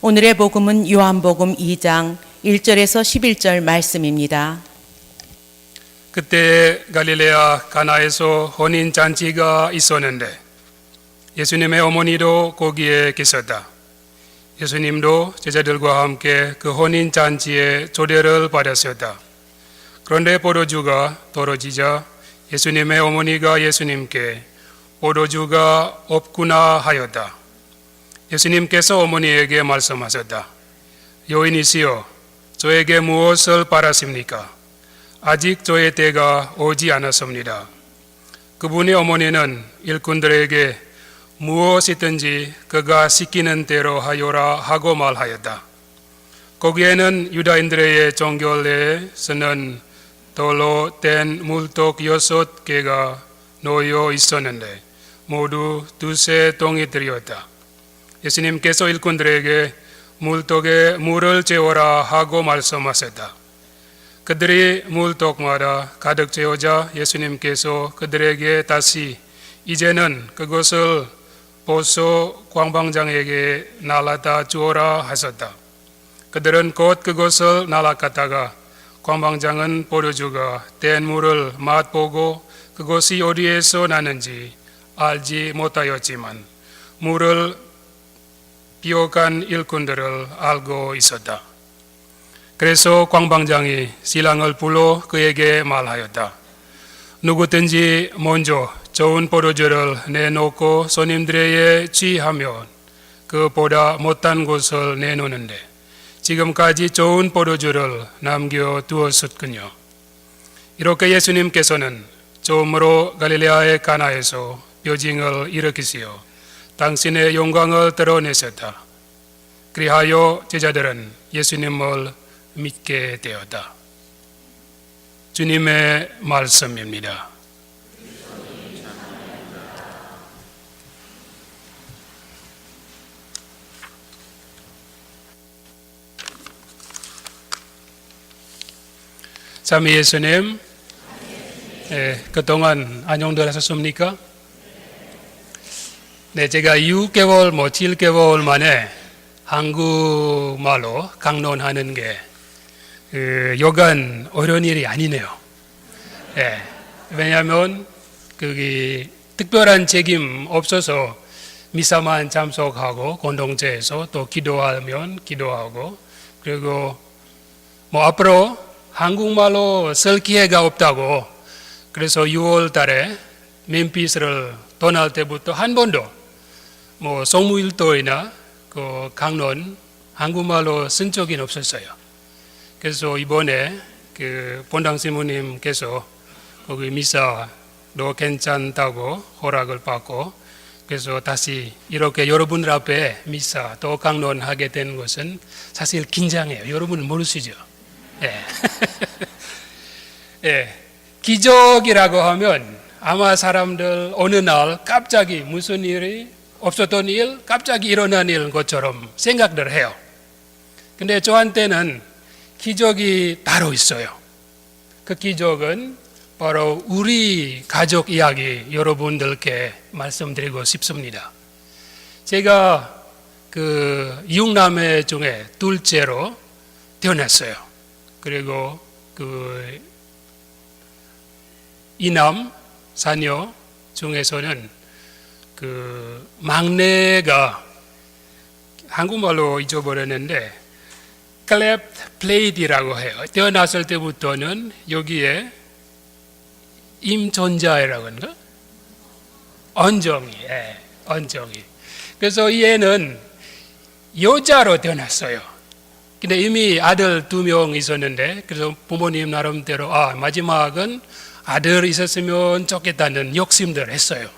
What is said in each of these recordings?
오늘의 복음은 요한복음 2장 1절에서 11절 말씀입니다. 그때 갈릴레아 가나에서 혼인 잔치가 있었는데 예수님의 어머니도 거기에 계셨다. 예수님도 제자들과 함께 그 혼인 잔치에 초대를 받았었다. 그런데 포도주가 떨어지자 예수님의 어머니가 예수님께 포도주가 없구나 하였다. 예수님께서 어머니에게 말씀하셨다. 여인이시여, 저에게 무엇을 바라십니까? 아직 저의 때가 오지 않았습니다. 그분의 어머니는 일꾼들에게 무엇이든지 그가 시키는 대로 하여라 하고 말하였다. 거기에는 유다인들의 정결례에서는 돌로 된 물독 여섯 개가 놓여 있었는데 모두 두세 동이 들이었다. 예수님께서 일꾼들에게 물독에 물을 재워라 하고 말씀하셨다. 그들이 물독마다 가득 채우자 예수님께서 그들에게 다시 이제는 그것을 보소 광방장에게 날아다 주어라 하셨다. 그들은 곧 그것을 날아갔다가 광방장은 보려주가 된 물을 맛보고 그것이 어디에서 나는지 알지 못하였지만 물을 비워간 일꾼들을 알고 있었다. 그래서 광방장이 신랑을 불러 그에게 말하였다. 누구든지 먼저 좋은 포도주를 내놓고 손님들에게 취하면 그보다 못한 것을 내놓는데 지금까지 좋은 포도주를 남겨두었었군요. 이렇게 예수님께서는 처음으로 갈릴레아의 가나에서 묘징을 일으키시어 당신의 영광을 드러내셨다. 그리하여 제자들은 예수님을 믿게 되었다. 주님의 말씀입니다. 삼위 예수님, 예, 그동안 안녕들 하셨습니까? 네, 제가 6개월, 뭐 7개월 만에 한국말로 강론하는 게 그, 여간 어려운 일이 아니네요. 예, 왜냐하면 거기 특별한 책임 없어서 미사만 참석하고 공동체에서 또 기도하면 기도하고 그리고 뭐 앞으로 한국말로 쓸 기회가 없다고 그래서 6월 달에 멤피스를 떠날 때부터 한 번도 뭐 성무일도이나 그 강론 한국말로 쓴 적이 없었어요. 그래서 이번에 그 본당 스님께서 거기 미사도 괜찮다고 허락을 받고 그래서 다시 이렇게 여러분들 앞에 미사 또 강론하게 된 것은 사실 긴장해요. 여러분은 모르시죠? 예. 예. 기적이라고 하면 아마 사람들 어느 날 갑자기 무슨 일이 없었던 일, 갑자기 일어난 일 것처럼 생각들 해요. 근데 저한테는 기적이 따로 있어요. 그 기적은 바로 우리 가족 이야기 여러분들께 말씀드리고 싶습니다. 제가 그 육남매 중에 둘째로 태어났어요. 그리고 그 이남 자녀 중에서는 그 막내가 한국말로 잊어버렸는데 클랩 플레이디라고 해요. 태어났을 때부터는 여기에 임존자라고 하는가? 언정이, 예, 언정이. 그래서 얘는 여자로 태어났어요. 근데 이미 아들 두 명 있었는데, 그래서 부모님 나름대로, 아, 마지막은 아들 있었으면 좋겠다는 욕심들 했어요.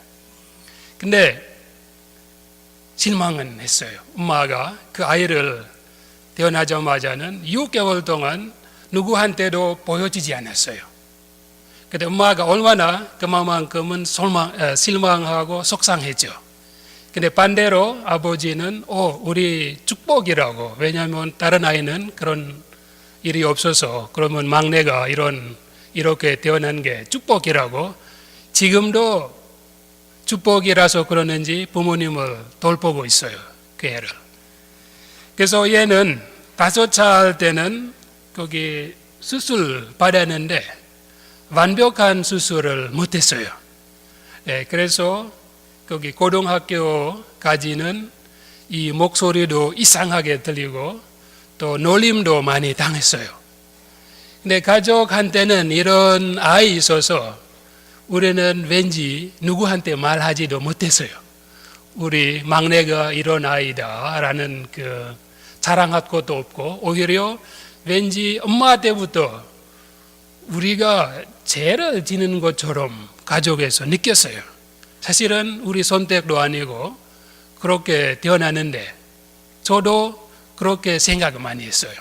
근데 실망은 했어요. 엄마가 그 아이를 태어나자마자는 6개월 동안 누구한테도 보여지지 않았어요. 근데 엄마가 얼마나 그만큼은 솔망, 에, 실망하고 속상했죠. 근데 반대로 아버지는 오 우리 축복이라고 왜냐하면 다른 아이는 그런 일이 없어서 그러면 막내가 이런 이렇게 태어난 게 축복이라고 지금도 축복이라서 그러는지 부모님을 돌보고 있어요 그 애를. 그래서 얘는 다섯 살 때는 거기 수술 받았는데 완벽한 수술을 못했어요. 예, 그래서 거기 고등학교까지는 이 목소리도 이상하게 들리고 또 놀림도 많이 당했어요. 근데 가족한테는 이런 아이 있어서 우리는 왠지 누구한테 말하지도 못했어요. 우리 막내가 이런 아이다라는 그 자랑할 것도 없고 오히려 왠지 엄마 때부터 우리가 죄를 지는 것처럼 가족에서 느꼈어요. 사실은 우리 선택도 아니고 그렇게 태어났는데 저도 그렇게 생각을 많이 했어요.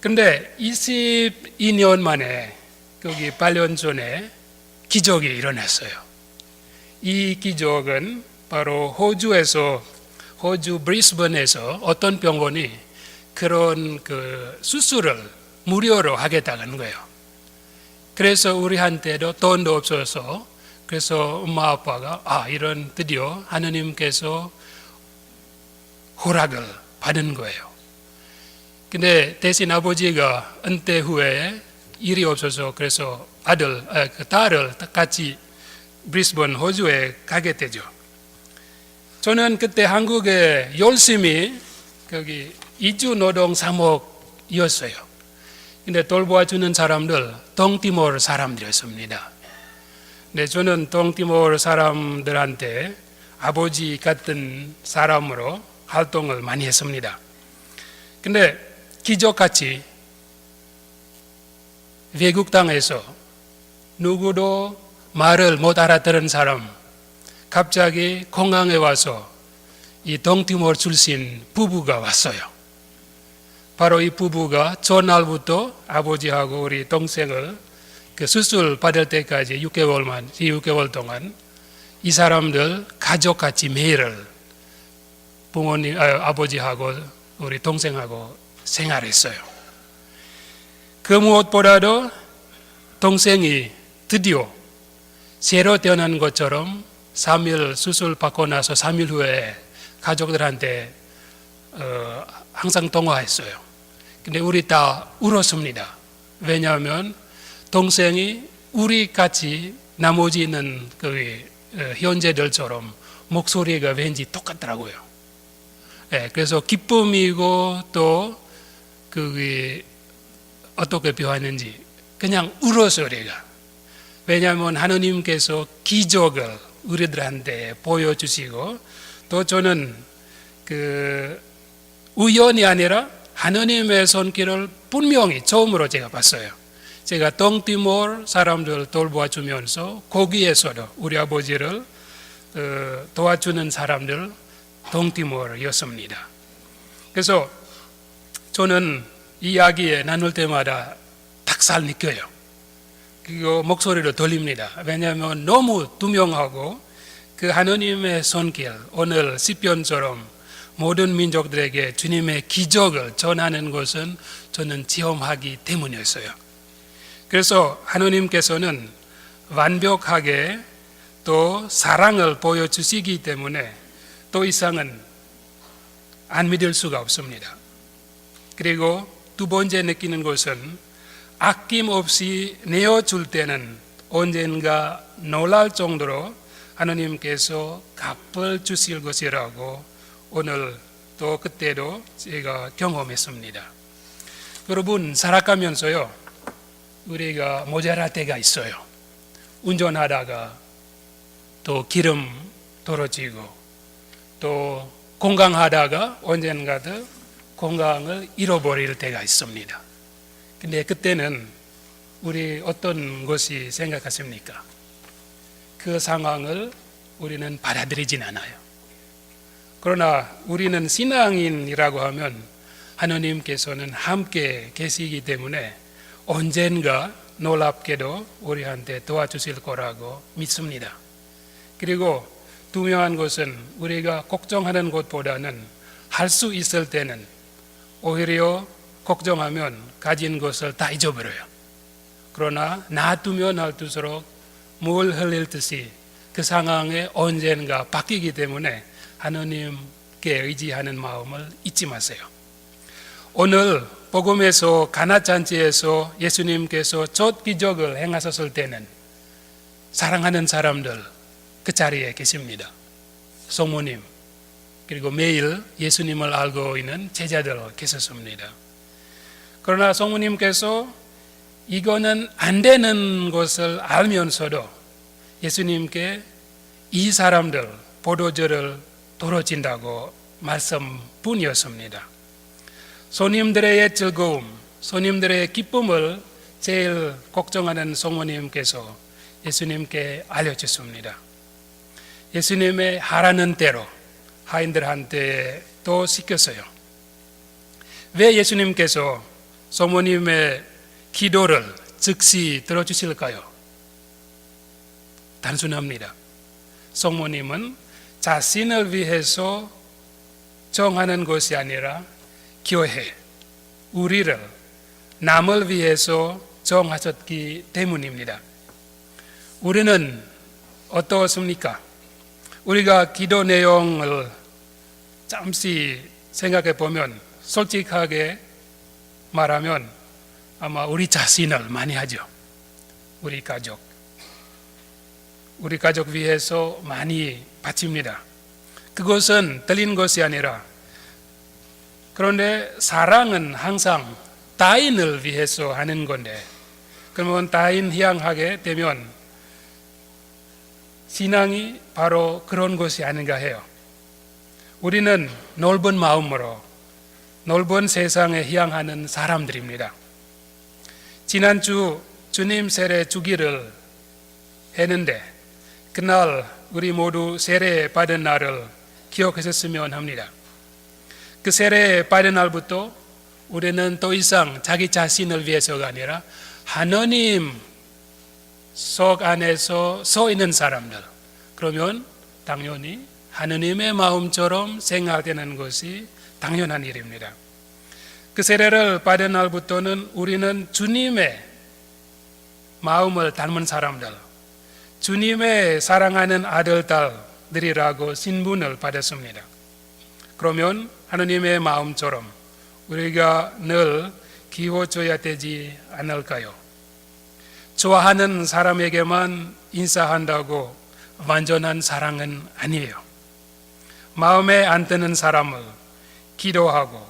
근데 22년 만에 거기 8년 전에 기적이 일어났어요. 이 기적은 바로 호주에서 호주 브리스번에서 어떤 병원이 그런 그 수술을 무료로 하겠다는 거예요. 그래서 우리한테도 돈도 없어서 그래서 엄마 아빠가 아 이런 드디어 하느님께서 허락을 받은 거예요. 근데 대신 아버지가 은퇴 후에 일이 없어서 그래서 아들, 아, 그 딸을 같이 브리스번 호주에 가게 되죠. 저는 그때 한국에 열심히 거기 이주 노동 사목이었어요. 근데 돌보아주는 사람들 동티모르 사람들이었습니다. 근데 저는 동티모르 사람들한테 아버지 같은 사람으로 활동을 많이 했습니다. 근데 기적같이 외국 땅에서 누구도 말을 못 알아들은 사람 갑자기 공항에 와서 이 동티모르 출신 부부가 왔어요. 바로 이 부부가 전날부터 아버지하고 우리 동생을 그 수술 받을 때까지 6개월만, 6개월 동안 이 사람들 가족같이 매일을 부모님, 아, 아버지하고 우리 동생하고 생활했어요. 그 무엇보다도 동생이 드디어 새로 태어난 것처럼 3일 수술 받고 나서 3일 후에 가족들한테 어, 항상 통화했어요. 근데 우리 다 울었습니다. 왜냐하면 동생이 우리 같이 나머지 있는 그 어, 현재들처럼 목소리가 왠지 똑같더라고요. 예, 그래서 기쁨이고 또 그게 어떻게 표현하는지 그냥 울었어요, 우리가. 왜냐하면 하느님께서 기적을 우리들한테 보여주시고 또 저는 그 우연이 아니라 하느님의 손길을 분명히 처음으로 제가 봤어요. 제가 동티몰 사람들 돌보아주면서 거기에서도 우리 아버지를 어, 도와주는 사람들 동티몰이었습니다. 그래서 저는 이야기에 나눌 때마다 탁살 느껴요. 그리고 목소리로 들립니다. 왜냐하면 너무 투명하고 그 하느님의 손길 오늘 시편처럼 모든 민족들에게 주님의 기적을 전하는 것은 저는 체험하기 때문이었어요. 그래서 하느님께서는 완벽하게 또 사랑을 보여주시기 때문에 더 이상은 안 믿을 수가 없습니다. 그리고 두 번째 느끼는 것은 아낌없이 내어줄 때는 언젠가 놀랄 정도로 하나님께서 갚을 주실 것이라고 오늘 또 그때도 제가 경험했습니다. 여러분 살아가면서요 우리가 모자랄 때가 있어요. 운전하다가 또 기름 떨어지고 또 건강하다가 언젠가도 건강을 잃어버릴 때가 있습니다. 근데 그때는 우리 어떤 것이 생각하십니까? 그 상황을 우리는 받아들이진 않아요. 그러나 우리는 신앙인이라고 하면 하나님께서는 함께 계시기 때문에 언젠가 놀랍게도 우리한테 도와주실 거라고 믿습니다. 그리고 두명한 것은 우리가 걱정하는 것보다는 할 수 있을 때는 오히려 걱정하면 가진 것을 다 잊어버려요. 그러나 놔두면 놔둘수록 물 흘릴 듯이 그 상황에 언젠가 바뀌기 때문에 하느님 주께 의지하는 마음을 잊지 마세요. 오늘 복음에서 가나 잔치에서 예수님께서 첫 기적을 행하셨을 때는 사랑하는 사람들 그 자리에 계십니다. 성모님 그리고 매일 예수님을 알고 있는 제자들 계셨습니다. 그러나 성모님께서 이거는 안 되는 것을 알면서도 예수님께 이 사람들 보도저를 도로진다고 말씀뿐이었습니다. 손님들의 즐거움, 손님들의 기쁨을 제일 걱정하는 성모님께서 예수님께 알려주십니다. 예수님의 하라는 대로 하인들한테 또 시켰어요. 왜 예수님께서 성모님의 기도를 즉시 들어주실까요? 단순합니다. 성모님은 자신을 위해서 정하는 것이 아니라 교회, 우리를 남을 위해서 정하셨기 때문입니다. 우리는 어떻습니까? 우리가 기도 내용을 잠시 생각해 보면 솔직하게 말하면 아마 우리 자신을 많이 하죠. 우리 가족. 우리 가족 위해서 많이 바칩니다. 그것은 들린 것이 아니라 그런데 사랑은 항상 타인을 위해서 하는 건데 그러면 타인 향하게 되면 신앙이 바로 그런 것이 아닌가 해요. 우리는 넓은 마음으로 넓은 세상에 향하는 사람들입니다. 지난주 주님 세례 주기를 했는데 그날 우리 모두 세례 받은 날을 기억하셨으면 합니다. 그 세례 받은 날부터 우리는 더 이상 자기 자신을 위해서가 아니라 하나님 속 안에서 서 있는 사람들 그러면 당연히 하느님의 마음처럼 생각되는 것이 당연한 일입니다. 그 세례를 받은 날부터는 우리는 주님의 마음을 닮은 사람들, 주님의 사랑하는 아들, 딸들이라고 신분을 받았습니다. 그러면 하느님의 마음처럼 우리가 늘 기워줘야 되지 않을까요? 좋아하는 사람에게만 인사한다고 완전한 사랑은 아니에요. 마음에 안 드는 사람을 기도하고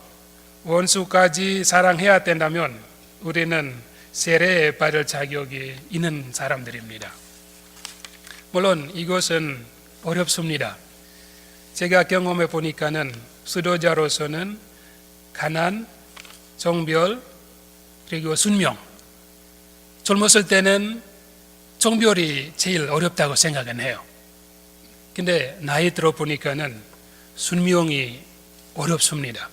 원수까지 사랑해야 된다면 우리는 세례에 받을 자격이 있는 사람들입니다. 물론 이것은 어렵습니다. 제가 경험해 보니까는 수도자로서는 가난, 정별, 그리고 순명. 젊었을 때는 정별이 제일 어렵다고 생각은 해요. 근데 나이 들어 보니까는 순명이 어렵습니다.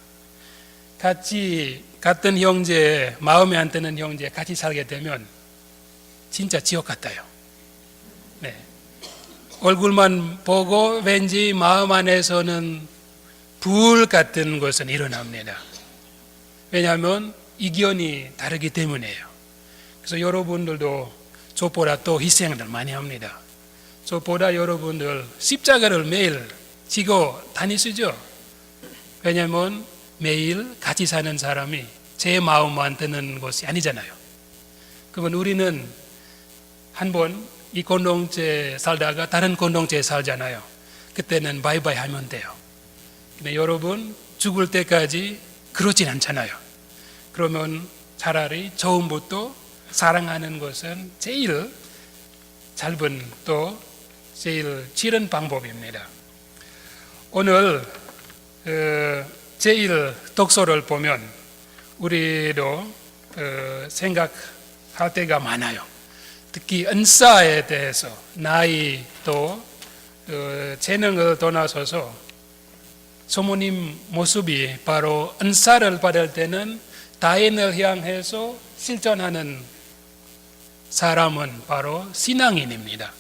같이 같은 형제, 마음에 안 드는 형제 같이 살게 되면 진짜 지옥 같아요. 네. 얼굴만 보고 왠지 마음 안에서는 불 같은 것은 일어납니다. 왜냐하면 이견이 다르기 때문이에요. 그래서 여러분들도 저보다 또 희생을 많이 합니다. 저보다 여러분들 십자가를 매일 지고 다니시죠? 왜냐하면 매일 같이 사는 사람이 제 마음만 드는 것이 아니잖아요. 그러면 우리는 한 번 이 공동체 살다가 다른 공동체에 살잖아요. 그때는 바이바이 하면 돼요. 근데 여러분 죽을 때까지 그러진 않잖아요. 그러면 차라리 처음부터 사랑하는 것은 제일 짧은 또 제일 지른 방법입니다. 오늘 어, 제일 독서를 보면 우리도 어, 생각할 때가 많아요. 특히 은사에 대해서 나이 또 어, 재능을 떠나서서 소모님 모습이 바로 은사를 받을 때는 다인을 향해서 실천하는 사람은 바로 신앙인입니다.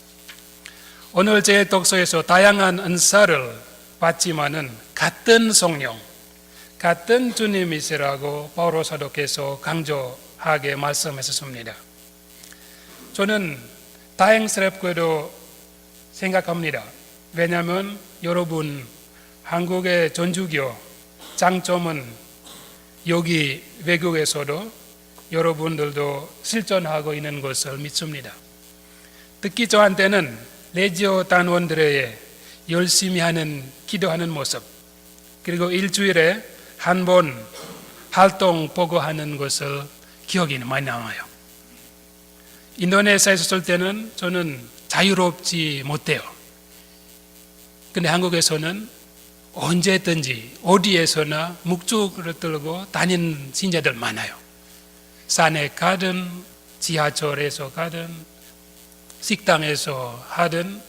오늘 제 독서에서 다양한 은사를 받지만은 같은 성령, 같은 주님이시라고 바로 사도께서 강조하게 말씀하셨습니다. 저는 다행스럽게도 생각합니다. 왜냐하면 여러분 한국의 전주교 장점은 여기 외국에서도 여러분들도 실천하고 있는 것을 믿습니다. 특히 저한테는 레지오 단원들의 열심히 하는 기도하는 모습 그리고 일주일에 한 번 활동 보고 하는 것을 기억이 많이 남아요. 인도네시아에 있을 때는 저는 자유롭지 못해요. 근데 한국에서는 언제든지 어디에서나 묵주를 들고 다니는 신자들 많아요. 산에 가든 지하철에서 가든 식당에서 하든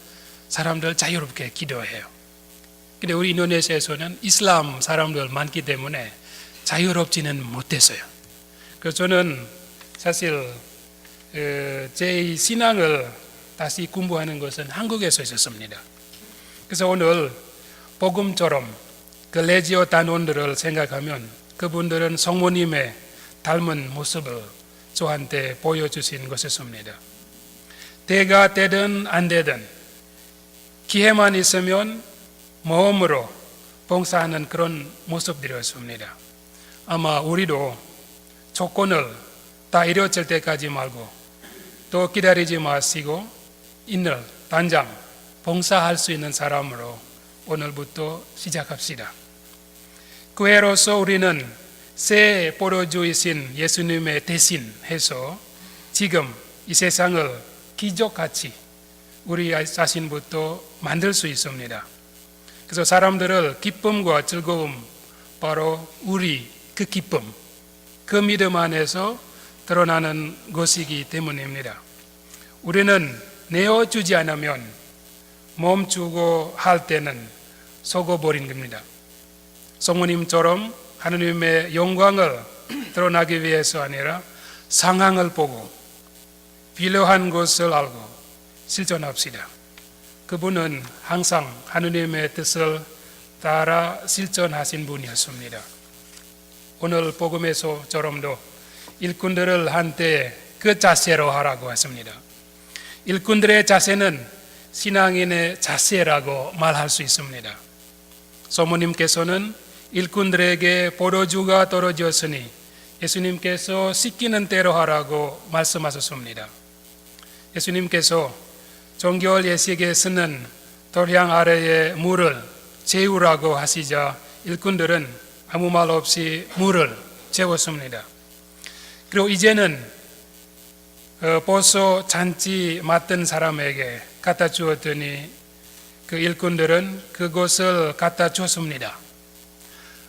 사람들 자유롭게 기도해요. 근데 우리 인도네시아에서는 이슬람 사람들 많기 때문에 자유롭지는 못했어요. 그래서 저는 사실 어, 제 신앙을 다시 공부하는 것은 한국에서 있었습니다. 그래서 오늘 복음처럼 그 레지오 단원들을 생각하면 그분들은 성모님의 닮은 모습을 저한테 보여주신 것이었습니다. 때가 되든 안 되든 기회만 있으면 모험으로 봉사하는 그런 모습들이었습니다. 아마 우리도 조건을 다 이루어질 때까지 말고 또 기다리지 마시고 인을 당장 봉사할 수 있는 사람으로 오늘부터 시작합시다. 교회로서 우리는 새 보로주이신 예수님의 대신해서 지금 이 세상을 기적같이 우리 자신부터 만들 수 있습니다. 그래서 사람들을 기쁨과 즐거움 바로 우리 그 기쁨, 그 믿음 안에서 드러나는 것이기 때문입니다. 우리는 내어주지 않으면 멈추고 할 때는 속어버린 겁니다. 성모님처럼 하느님의 영광을 드러나기 위해서 아니라 상황을 보고 필요한 것을 알고 실천합시다. 그분은 항상 하느님의 뜻을 따라 실천하신 분이었습니다. 오늘 복음에서처럼도 일꾼들을 한때 그 자세로 하라고 했습니다. 일꾼들의 자세는 신앙인의 자세라고 말할 수 있습니다. 소모님께서는 일꾼들에게 보로주가 떨어졌으니 예수님께서 시키는 대로 하라고 말씀하셨습니다. 예수님께서 정결 예식에 쓰는 돌향 아래에 물을 재우라고 하시자 일꾼들은 아무 말 없이 물을 재웠습니다. 그리고 이제는 어, 벌써 잔치 맡은 사람에게 갖다 주었더니 그 일꾼들은 그것을 갖다 줬습니다.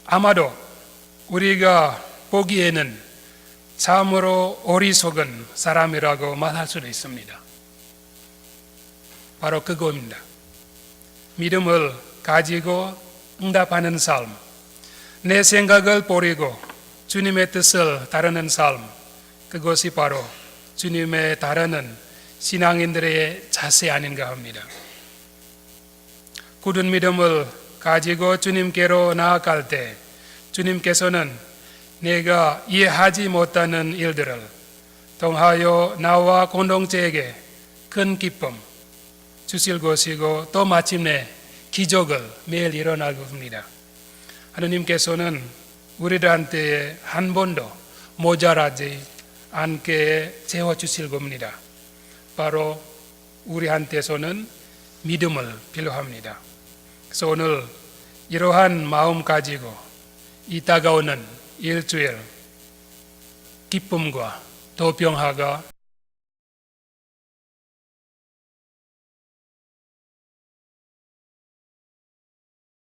아마도 우리가 보기에는 참으로 어리석은 사람이라고 말할 수도 있습니다. 바로 그겁니다. 믿음을 가지고 응답하는 삶, 내 생각을 버리고 주님의 뜻을 따르는 삶, 그것이 바로 주님의 따르는 신앙인들의 자세 아닌가 합니다. 굳은 믿음을 가지고 주님께로 나아갈 때 주님께서는 내가 이해하지 못하는 일들을 통하여 나와 공동체에게 큰 기쁨 주실 것이고 또 마침내 기적을 매일 일어날 겁니다. 하느님께서는 우리들한테 한 번도 모자라지 않게 채워주실 겁니다. 바로 우리한테서는 믿음을 필요합니다. 그래서 오늘 이러한 마음 가지고 이 다가오는 일주일 기쁨과 도평화가